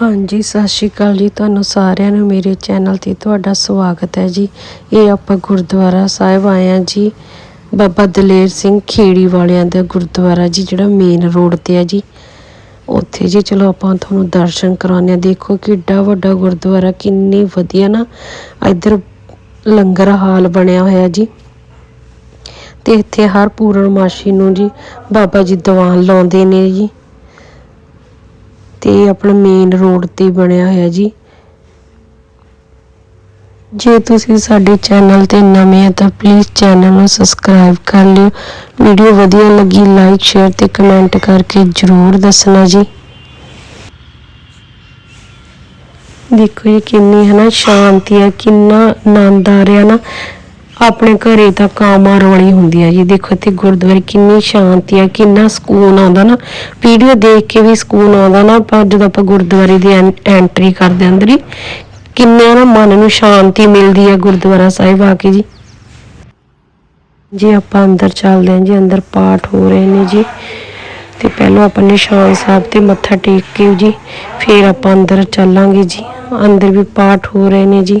ਹਾਂਜੀ, ਸਤਿ ਸ਼੍ਰੀ ਅਕਾਲ ਜੀ। ਤੁਹਾਨੂੰ ਸਾਰਿਆਂ ਨੂੰ ਮੇਰੇ ਚੈਨਲ ਤੇ ਤੁਹਾਡਾ ਸਵਾਗਤ ਹੈ ਜੀ। ਇਹ ਆਪਾਂ ਗੁਰਦੁਆਰਾ ਸਾਹਿਬ ਆਏ ਹਾਂ ਜੀ। ਬਾਬਾ ਦਲੇਰ ਸਿੰਘ ਖੇੜੀ ਵਾਲਿਆਂ ਦਾ ਗੁਰਦੁਆਰਾ ਜੀ, ਜਿਹੜਾ ਮੇਨ ਰੋਡ ਤੇ ਹੈ ਜੀ। ਉੱਥੇ ਜੀ, ਚਲੋ ਆਪਾਂ ਤੁਹਾਨੂੰ ਦਰਸ਼ਨ ਕਰਾਉਂਦੇ ਹਾਂ। ਦੇਖੋ ਕਿੱਡਾ ਵੱਡਾ ਗੁਰਦੁਆਰਾ, ਕਿੰਨੀ ਵਧੀਆ ਨਾ। ਇੱਧਰ ਲੰਗਰ ਹਾਲ ਬਣਿਆ ਹੋਇਆ ਜੀ। ਤੇ ਇੱਥੇ ਹਰ ਪੂਰਨਮਾਸ਼ੀ ਨੂੰ ਜੀ ਬਾਬਾ ਜੀ ਦੀਵਾਨ ਲਾਉਂਦੇ ਨੇ ਜੀ। ਤੇ ਇਹ ਆਪਣਾ ਮੇਨ ਰੋਡ ਤੇ ਬਣਿਆ ਹੋਇਆ ਜੀ। ਜੇ ਤੁਸੀਂ ਸਾਡੇ ਚੈਨਲ ਤੇ ਨਵੇਂ ਆ ਤਾਂ ਪਲੀਜ਼ ਚੈਨਲ ਨੂੰ ਸਬਸਕ੍ਰਾਈਬ ਕਰ ਲਿਓ। ਵੀਡੀਓ ਵਧੀਆ ਲੱਗੀ ਲਾਈਕ ਸ਼ੇਅਰ ਤੇ ਕਮੈਂਟ ਕਰਕੇ ਜਰੂਰ ਦੱਸਣਾ ਜੀ। ਦੇਖੋ ਜੀ ਕਿੰਨੀ ਹੈ ਨਾ ਸ਼ਾਂਤੀ ਆ, ਕਿੰਨਾ ਆਨੰਦ ਆ ਰਿਹਾ ਨਾ। ਆਪਣੇ ਘਰੇ ਤਾਂ ਕਾਮਾ ਰੌਲੀ ਹੁੰਦੀ ਹੈ ਜੀ। ਦੇਖੋ ਇੱਥੇ ਗੁਰਦੁਆਰੇ ਕਿੰਨੀ ਸ਼ਾਂਤੀ ਹੈ ਕਿੰਨਾ ਸਕੂਨ ਆਉਂਦਾ ਨਾ। ਵੀਡੀਓ ਦੇਖ ਕੇ ਵੀ ਸਕੂਨ ਆਉਂਦਾ ਨਾ, ਪਰ ਜਦੋਂ ਆਪਾਂ ਗੁਰਦੁਆਰੇ ਦੀ ਐਂਟਰੀ ਕਰਦੇ ਅੰਦਰ ਹੀ, ਕਿੰਨਾ ਨਾ ਮਨ ਨੂੰ ਸ਼ਾਂਤੀ ਮਿਲਦੀ ਹੈ ਗੁਰਦੁਆਰਾ ਸਾਹਿਬ ਆ ਕੇ ਜੀ। ਜੀ ਆਪਾਂ ਅੰਦਰ ਚੱਲਦੇ ਹਾਂ ਜੀ, ਅੰਦਰ ਪਾਠ ਹੋ ਰਹੇ ਨੇ ਜੀ, ਤੇ ਪਹਿਲਾਂ ਆਪਾਂ ਨਿਸ਼ਾਨ ਸਾਹਿਬ ਤੇ ਮੱਥਾ ਟੇਕ ਕੇ ਜੀ, ਫਿਰ ਆਪਾਂ ਅੰਦਰ ਚੱਲਾਂਗੇ ਜੀ। ਅੰਦਰ ਵੀ ਪਾਠ ਹੋ ਰਹੇ ਨੇ ਜੀ।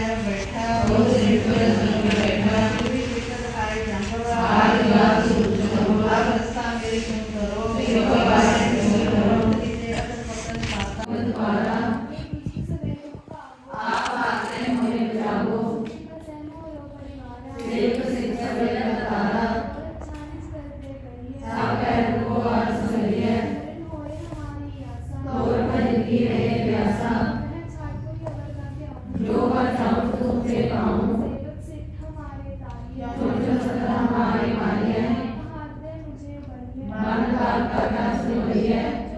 Thank you. Yeah.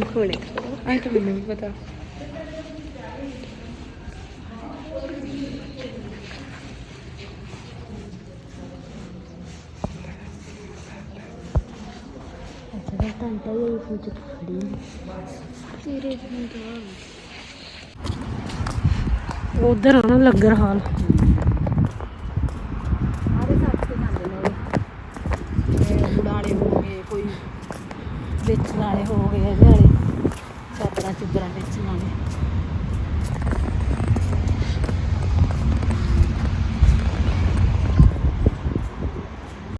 ਆਈਫੋਨ ਹੈ ਆਈ ਤਾਂ ਮੈਨੂੰ ਵੀ ਪਤਾ ਉਧਰ ਆ ਨਾ ਲੰਗਰ ਹਾਲ